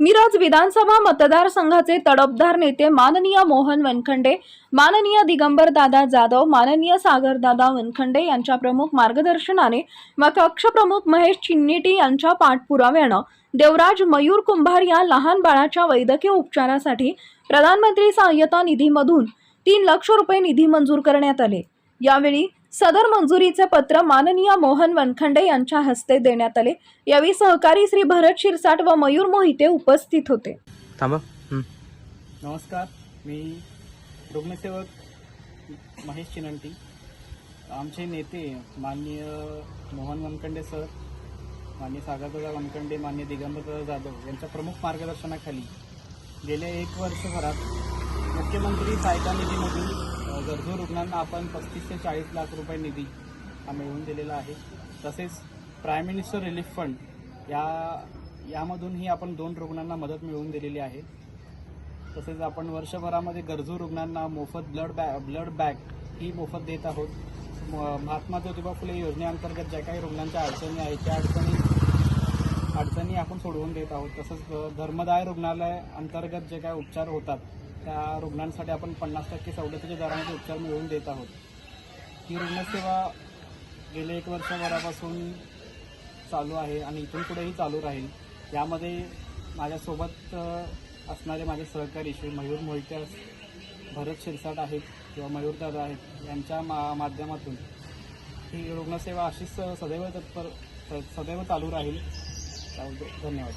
मिरज विधानसभा मतदारसंघाचे तडफदार नेते माननीय मोहन वनखंडे माननीय दिगंबर दादा जाधव माननीय सागर दादा वनखंडे यांच्या प्रमुख मार्गदर्शनाने व कक्षप्रमुख महेश चिन्निटी यांच्या पाठपुराव्यानं देवराज मयूर कुंभार या लहान बाळाच्या वैद्यकीय उपचारासाठी प्रधानमंत्री सहाय्यता निधीमधून तीन लक्ष रुपये निधी मंजूर करण्यात आले. यावेळी सदर मंजुरीचे पत्र माननीय मोहन वनखंडे यांच्या हस्ते देण्यात आले. यावेळी सहकारी श्री भरत शिरसाट व मयूर मोहिते उपस्थित होते. थांबा. नमस्कार. मी रुग्णसेवक महेश चिनंटी. आमचे नेते माननीय मोहन वनखंडे सर माननीय सागरदादा वनखंडे माननीय दिगंबरदादा जाधव यांच्या प्रमुख मार्गदर्शनाखाली गेल्या एक वर्षभरात मुख्यमंत्री सहायता निधीमधून गरजू रुग्णांना आपण पस्तीस ते चाळीस लाख रुपये निधी हा मिळवून दिलेला आहे. तसेच प्राईम मिनिस्टर रिलीफ फंड या यामधूनही आपण दोन रुग्णांना मदत मिळवून दिलेली आहे. तसेच आपण वर्षभरामध्ये गरजू रुग्णांना मोफत ब्लड बॅ ब्लड बॅग ही मोफत देत आहोत. म- महात्मा ज्योतिबा फुले योजनेअंतर्गत ज्या काही रुग्णांच्या अडचणी आहेत त्या अडचणी अडचणी आपण सोडवून देत आहोत. तसंच धर्मदाय रुग्णालय अंतर्गत जे काय उपचार होतात त्या रुग्णांसाठी आपण पन्नास टक्के सवलतीच्या दरामध्ये उपचार मिळवून देत आहोत. ही रुग्णसेवा गेले एक वर्षभरापासून चालू आहे आणि इथून पुढेही चालू राहील. यामध्ये माझ्यासोबत असणारे माझे सहकारी श्री मयूर मोहिते भरत शिरसाट आहेत किंवा मयूरदादा आहेत यांच्या मा माध्यमातून ही रुग्णसेवा अशीच सदैव तत्पर सदैव चालू राहील. धन्यवाद.